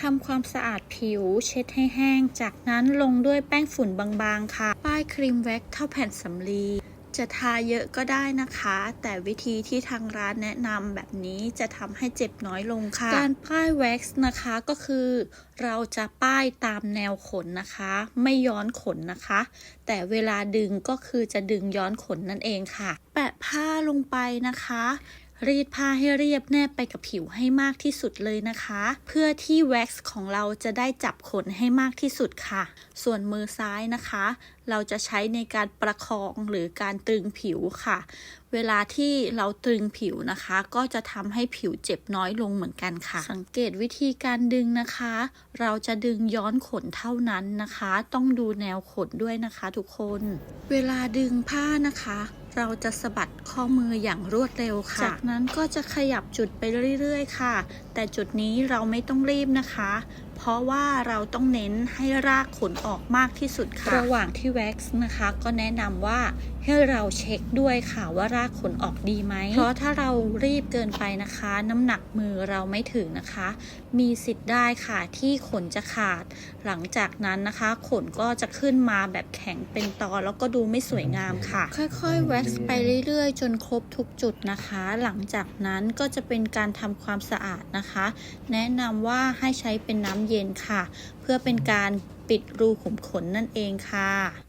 ทำความสะอาดผิว เช็ดให้แห้ง จากนั้นลงด้วยแป้งฝุ่นบางๆ ค่ะ ป้ายครีมแว็กเท่าแผ่นสำลีจะทาเยอะก็ได้นะคะ แต่วิธีที่ทางร้านแนะนำแบบนี้จะทำให้เจ็บน้อยลงค่ะ การป้ายแว็กซ์นะคะก็คือ เราจะป้ายตามแนวขนนะคะ ไม่ย้อนขนนะคะ แต่เวลาดึงก็คือจะดึงย้อนขนนั่นเองค่ะ แปะผ้าลงไปนะคะ รีดผ้าให้เรียบแนบไปกับผิวให้มากที่สุดเลยนะคะ เพื่อที่แว็กซ์ของเราจะได้จับขนให้มากที่สุดค่ะ ส่วนมือซ้ายนะคะ เราจะใช้ในการประคองหรือการตรึงผิวค่ะ เวลาที่เราตรึงผิวนะคะ ก็จะทำให้ผิวเจ็บน้อยลงเหมือนกันค่ะ สังเกตวิธีการดึงนะคะ เราจะดึงย้อนขนเท่านั้นนะคะ ต้องดูแนวขนด้วยนะคะ ทุกคน เวลาดึงผ้านะคะ เราจะสะบัดข้อมืออย่างรวดเร็วค่ะ จากนั้นก็จะขยับจุดไปเรื่อยๆ ค่ะ แต่จุดนี้เราไม่ต้องรีบนะคะ เพราะว่าเราต้องเน้นให้รากขนออกมากที่สุดค่ะ ระหว่างที่แว็กซ์นะคะ ก็แนะนำว่าให้เราเช็คด้วยค่ะว่ารากขนออกดีไหม เพราะถ้าเรารีบเกินไปนะคะ น้ำหนักมือเราไม่ถึงนะคะ มีสิทธิ์ได้ค่ะที่ขนจะขาด หลังจากนั้นนะคะ ขนก็จะขึ้นมาแบบแข็งเป็นตอแล้วก็ดูไม่สวยงามค่ะ ค่อยๆแว็กซ์ไปเรื่อยๆ จนครบทุกจุดนะคะ หลังจากนั้นก็จะเป็นการทำความสะอาดนะคะ แนะนำว่าให้ใช้เป็นน้ำเย็นค่ะ เพื่อเป็นการปิดรูขุมขนนั่นเองค่ะ